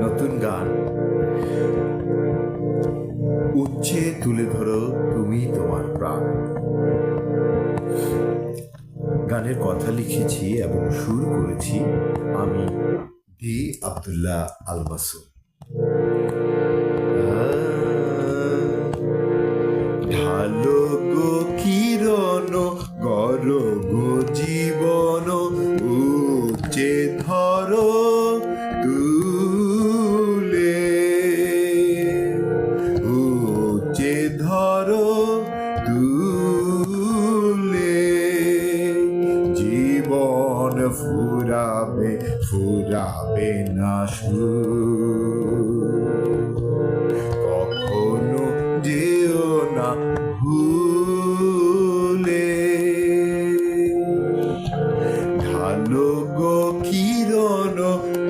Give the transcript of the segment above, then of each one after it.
নতুন গান। উচ্চে তুলে ধরো তুমি তোমার প্রাণ। গানের কথা লিখেছি এবং সুর করেছি আমি ডি আবদুল্লাহ আল মাসুম ঢালো গো কিরণ গর গো জীবন উচ্চে ধরো ফুরাবে ফুরাবে না কখনো যেও না ভুলে। ঢালো গো কিরণ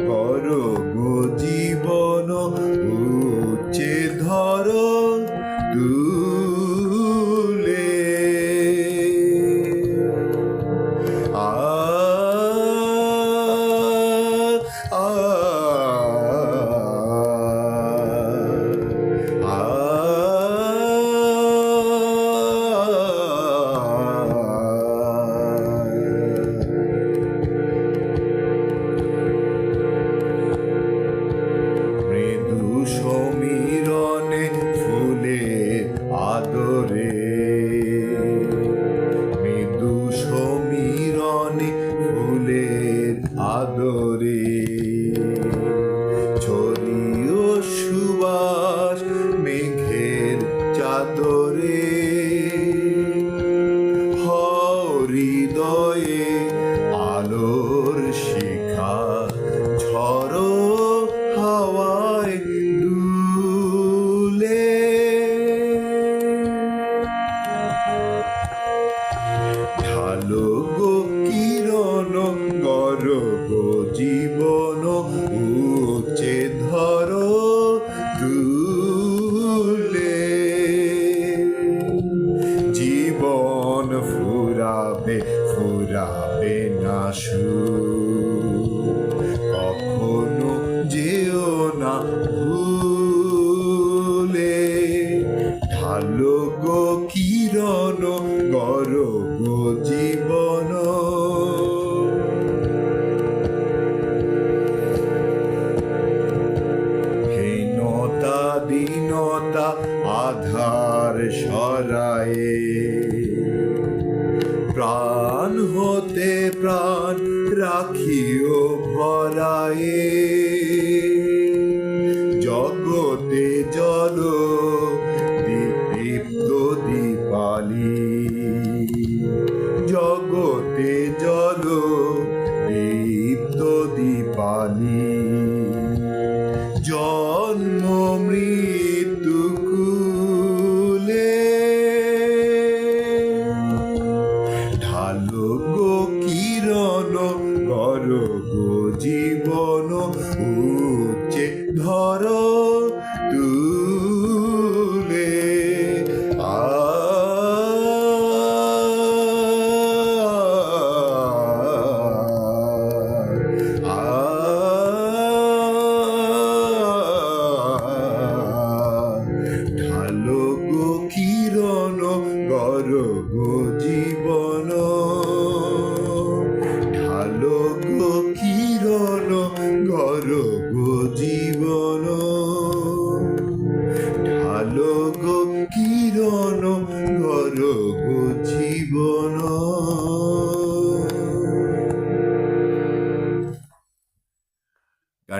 কর ফুলের আদরে ছড়িও সুবাস মেঘের চাদরে। হৃদয়ে আলোর শিখা না হতে প্রাণ রাখিও ভরায়ে। জগতে জল দীপ্ত দীপালি। জগতে জল দীপ্ত দীপালি। কিরণ কর জীবন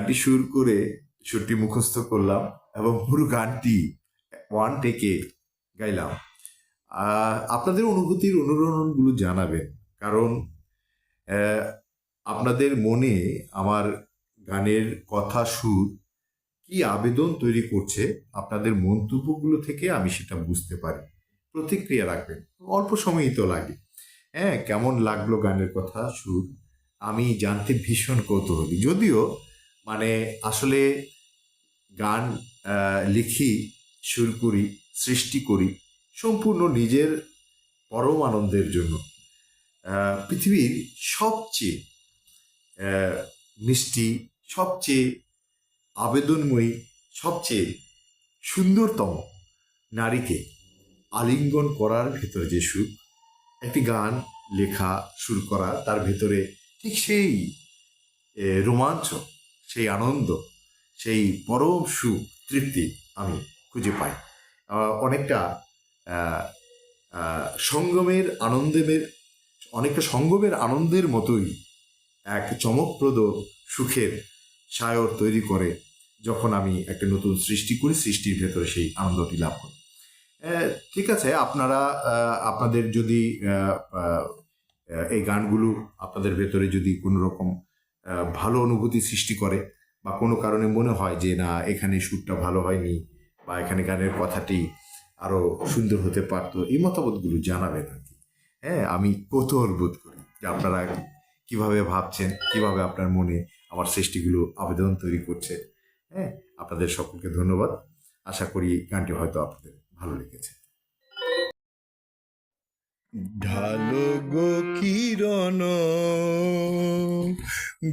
গানটি সুর করে সুরটি মুখস্থ করলাম এবং পুরো গানটি ওয়ান টেকে গাইলাম। আপনাদের অনুভূতির অনুরণনগুলো জানাবেন, কারণ আপনাদের মনে আমার গানের কথা সুর কি আবেদন তৈরি করছে, আপনাদের মন্তব্যগুলো থেকে আমি সেটা বুঝতে পারি। প্রতিক্রিয়া রাখবেন, অল্প সময়ই তো লাগে। হ্যাঁ কেমন লাগল গানের কথা, সুর? আমি জানতে ভীষণ কৌতূহলী। যদিও মানে আসলে গান লিখি, সুর করি, সৃষ্টি করি সম্পূর্ণ নিজের পরম আনন্দের জন্য। পৃথিবীর সবচেয়ে মিষ্টি, সবচেয়ে আবেদনময়ী, সবচেয়ে সুন্দরতম নারীকে আলিঙ্গন করার ভেতরে যে সুখ, একটি গান, লেখা শুরু করা, তার ভেতরে ঠিক সেই রোমাঞ্চ সেই আনন্দ, সেই পরম সুখ, তৃপ্তি আমি খুঁজে পাই। অনেকটা সঙ্গমের আনন্দের অনেকটা সঙ্গমের আনন্দের মতোই এক চমকপ্রদ সুখের সায়র তৈরি করে যখন আমি একটা নতুন সৃষ্টি করি, সৃষ্টির ভেতরে সেই আনন্দটি লাভ করি। ঠিক আছে, আপনারা আপনাদের যদি এই গানগুলো আপনাদের ভেতরে যদি কোনো রকম ভালো অনুভূতি সৃষ্টি করে বা কোনো কারণে মনে হয় যে না, এখানে সুরটা ভালো হয়নি বা এখানে গানের কথাটি আরও সুন্দর হতে পারতো, এই মতামতগুলো জানাবেন আর কি। হ্যাঁ আমি কৌতূহল বোধ করি যে আপনারা কীভাবে ভাবছেন, কীভাবে আপনার মনে আমার সৃষ্টিগুলো আবেদন তৈরি করছে। হ্যাঁ আপনাদের সকলকে ধন্যবাদ। আশা করি গানটি হয়তো আপনাদের ভালো লেগেছে। ঢালো গো কিরণ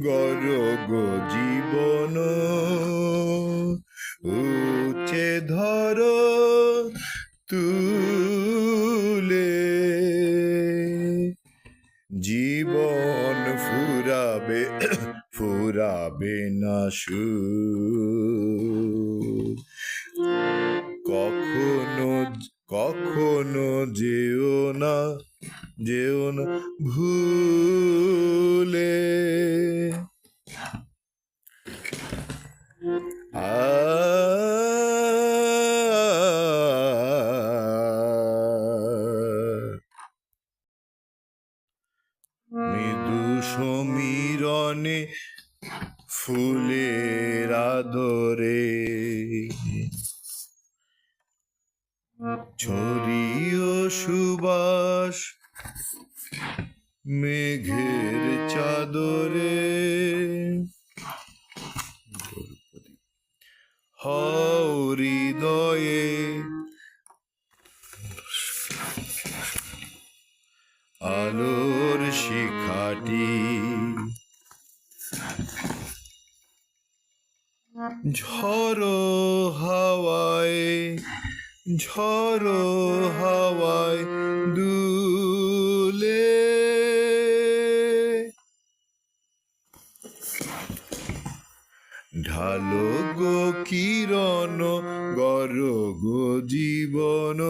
গর গো জীবন উচে ধর তুলে। জীবন ফুরাবে ফুরাবে না সু যেও না ভুলে। মৃদু সমীরণে ফুলের আদরে ছড়িও সুবাস মেঘের চাদরে হৃদয়ে। আলোর শিখাটি। ঝড়ো হাওয়ায় ঝড়ো হাওয়ায় ঢালো গো কিরণ গর গো জীবন।